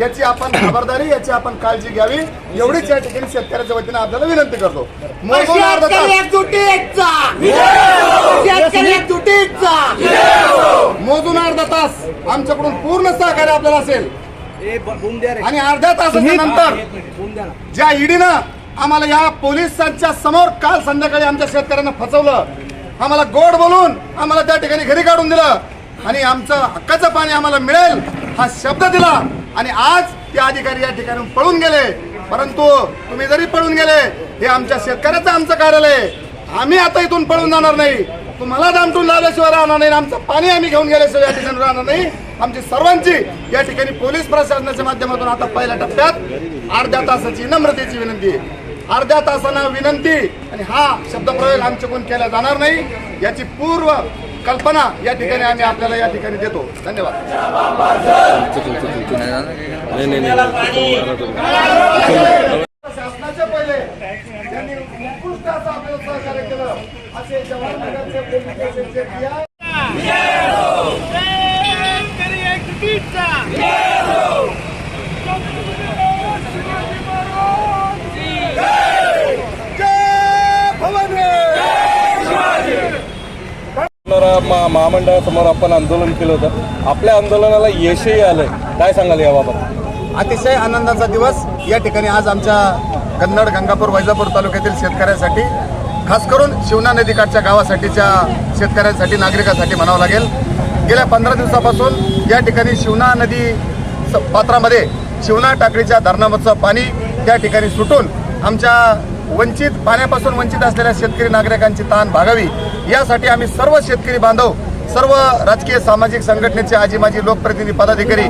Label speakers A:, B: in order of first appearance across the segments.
A: याची आपण खबरदारी याची आपण काळजी घ्यावी. एवढीच या ठिकाणी शेतकऱ्याच्या वतीने आपल्याला विनंती करतो. मोजून अर्धा तास मोजून अर्धा तास आमच्याकडून पूर्ण सहकार्य आपल्याला असेल. आणि अर्ध्या तासाच्या नंतर ज्या ईडीनं आम्हाला या पोलिसांच्या समोर काल संध्याकाळी आमच्या शेतकऱ्यांना फसवलं आम्हाला गोड बोलून आम्हाला त्या ठिकाणी घरी काढून दिलं आणि आमचं हक्काचं पाणी आम्हाला मिळेल हा शब्द दिला. आणि आज ते अधिकारी या ठिकाणी पळून गेले. परंतु तुम्ही जरी पळून गेले हे आमच्या शेतकऱ्याचं आमचं कार्यालय आम्ही आता इथून पळून जाणार नाही. तुम्हाला दामटून लावल्याशिवाय राहणार नाही आमचं पाणी आम्ही घेऊन गेल्याशिवाय या ठिकाणी राहणार नाही. आमची सर्वांची या ठिकाणी पोलीस प्रशासनाच्या माध्यमातून आता पहिल्या टप्प्यात अर्ध्या तासाची नम्रतेची विनंती आहे. अर्ध्या तासानं विनंती आणि हा शब्दप्रयोग आमच्याकडून केला जाणार नाही. याची पूर्व कल्पना या ठिकाणी आम्ही आपल्याला या ठिकाणी देतो. धन्यवाद.
B: नाही नाही नाही
A: शासनाच्या पहिले. त्यांनी आपल्याला सहकार्य केलं. असे जवाहरनगरचे पोलीस
B: मा- महामंडळासमोर आपण आंदोलन केलं होतं. आपल्या आंदोलनाला यशही आलंय. काय सांगाल याबाबत?
A: अतिशय आनंदाचा दिवस. या ठिकाणी आज आमच्या कन्नड गंगापूर वैजापूर तालुक्यातील शेतकऱ्यांसाठी खास करून शिवना नदीकाठच्या गावासाठीच्या शेतकऱ्यांसाठी नागरिकांसाठी म्हणावं लागेल. गेल्या पंधरा दिवसापासून या ठिकाणी शिवना नदी स- पात्रामध्ये शिवना टाकडीच्या धरणामधचं पाणी त्या ठिकाणी सुटून आमच्या वंचित पाण्यापासून वंचित असलेल्या शेतकरी नागरिकांची ताण भागावी. यासाठी आम्ही सर्व शेतकरी बांधव सर्व राजकीय सामाजिक संघटनेचे आजी माजी लोकप्रतिनिधी पदाधिकारी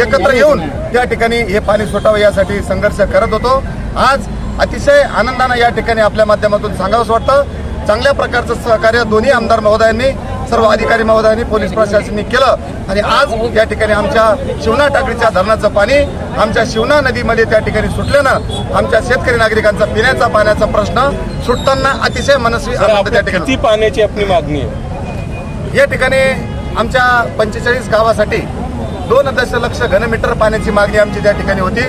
A: एकत्र येऊन त्या ठिकाणी हे पाणी सुटावं यासाठी संघर्ष करत होतो. आज अतिशय आनंदानं या ठिकाणी आपल्या माध्यमातून सांगावंसं वाटतं. चांगल्या प्रकारचं सहकार्य दोन्ही आमदार महोदयांनी सर्व अधिकारी महोदयांनी पोलीस प्रशासनाने केलं. आणि आज या ठिकाणी आमच्या शिवना टाकडीच्या धरणाचं पाणी आमच्या शिवना नदीमध्ये त्या ठिकाणी सुटल्यानं आमच्या शेतकरी नागरिकांचा पिण्याचा पाण्याचा प्रश्न सुटताना अतिशय मनस्वी आनंद त्या ठिकाणी
B: पाण्याची आपली मागणी आहे?
A: या ठिकाणी आमच्या पंचेचाळीस गावासाठी दोन दशलक्ष घनमीटर पाण्याची मागणी आमची त्या ठिकाणी होती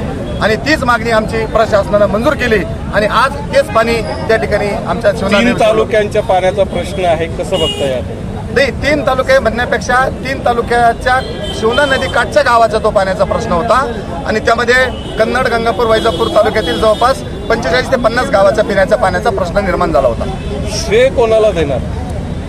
A: आणि तीच मागणी आमची प्रशासनानं मंजूर केली आणि आज तेच पाणी त्या ठिकाणी आमच्या
B: तालुक्यांच्या पाण्याचा प्रश्न आहे कसं बघता यात
A: नाही तीन तालुके म्हणण्यापेक्षा तीन तालुक्याच्या शिवना नदी काठच्या गावाचा तो पाण्याचा प्रश्न होता. आणि त्यामध्ये कन्नड गंगापूर वैजापूर तालुक्यातील जवळपास पंचेचाळीस ते पन्नास गावाच्या पिण्याच्या पाण्याचा प्रश्न निर्माण झाला होता.
B: श्रेय कोणाला देणार?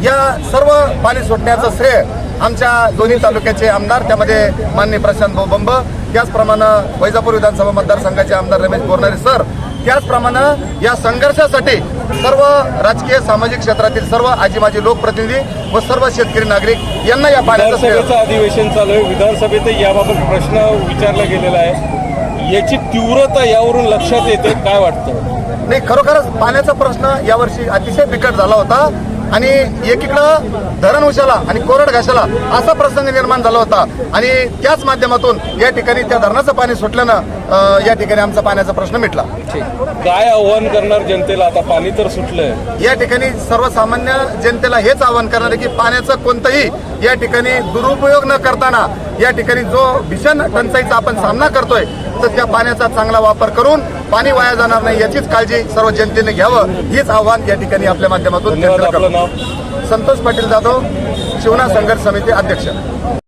A: या सर्व पाणी सुटण्याचं श्रेय आमच्या दोन्ही तालुक्याचे आमदार त्यामध्ये माननीय प्रशांत भाऊ बंब त्याचप्रमाणे वैजापूर विधानसभा मतदारसंघाचे आमदार रमेश बोरनारे सर त्याचप्रमाणे या संघर्षासाठी सर्व राजकीय सामाजिक क्षेत्रातील सर्व आजी माजी लोकप्रतिनिधी व सर्व शेतकरी नागरिक यांना या पाण्याचं
B: अधिवेशन चालू आहे. विधानसभेत याबाबत प्रश्न विचारला गेलेला आहे. याची तीव्रता यावरून लक्षात येते. काय वाटतं?
A: नाही खरोखरच पाण्याचा प्रश्न यावर्षी अतिशय बिकट झाला होता. आणि एकीकडं धरण उशाला आणि कोरड घाशाला असा प्रसंग निर्माण झाला होता. आणि त्याच माध्यमातून या ठिकाणी त्या धरणाचं पाणी सुटल्यानं या ठिकाणी आमचा पाण्याचा प्रश्न मिटला.
B: काय आव्हान करणार जनतेला? आता पाणी तर सुटलंय.
A: या ठिकाणी सर्वसामान्य जनतेला हेच आवाहन करणार आहे की पाण्याचा कोणताही या ठिकाणी दुरुपयोग न करताना या ठिकाणी जो भीषण टंचाईचा आपण सामना करतोय तर त्या पाण्याचा चांगला वापर करून पाणी वाया जाणार नाही याचीच काळजी सर्व जनतेने घ्यावं हेच आव्हान या ठिकाणी आपल्या माध्यमातून संतोष पाटील जाधव शिवना संघर्ष समिती अध्यक्ष.